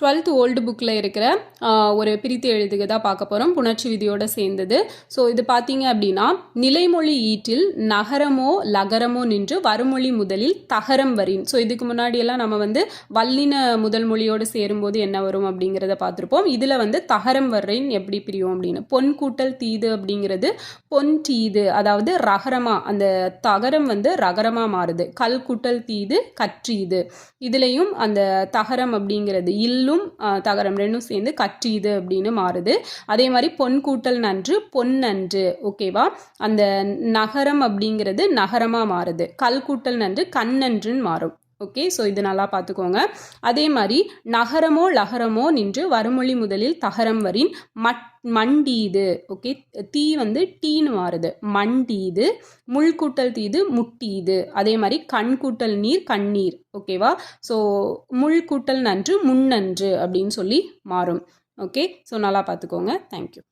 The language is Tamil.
டுவெல்த் ஓல்டு புக்கில் இருக்கிற ஒரு பிரித்து எழுதுக தான் பார்க்க போகிறோம் புணர்ச்சி விதியோட சேர்ந்தது. ஸோ இது பார்த்தீங்க அப்படின்னா நிலைமொழி ஈட்டில் நகரமோ லகரமோ நின்று வருமொழி முதலில் தகரம் வரின். ஸோ இதுக்கு முன்னாடியெல்லாம் நம்ம வந்து வல்லின முதல் மொழியோடு சேரும்போது என்ன வரும் அப்படிங்கிறத பார்த்துருப்போம். இதில் வந்து தகரம் வர்றேன் எப்படி பிரியும் அப்படின்னு. பொன் கூட்டல் தீது அப்படிங்கிறது பொன் தீது அதாவது ரகரமா. அந்த தகரம் வந்து ரகரமா மாறுது. கல் கூட்டல் தீது கற்றீது. இதுலேயும் அந்த தகரம் அப்படிங்கிறது இல்லும் ஆஹ், தகரம் ரெண்டும் சேர்ந்து கட்டியுது அப்படின்னு மாறுது. அதே மாதிரி பொன் கூட்டல் நன்று பொன்னன்று ஓகேவா அந்த நகரம் அப்படிங்கிறது நகரமாக மாறுது. கல் கூட்டல் நன்று கண்ணன்றுன்னு மாறும். ஓகே ஸோ இது நல்லா பார்த்துக்கோங்க. அதே மாதிரி நகரமோ லகரமோ நின்று வருமொழி முதலில் தகரம் வரின் மட் மண்டீது ஓகே தீ வந்து டீன்னு மாறுது. மண்டீது முள் கூட்டல் தீது முட்டீது. அதே மாதிரி கண் கூட்டல் நீர் கண்ணீர் ஓகேவா ஸோ முள் கூட்டல் நன்று முன்னன்று அப்படின்னு சொல்லி மாறும். ஓகே ஸோ நல்லா பார்த்துக்கோங்க. தேங்க்யூ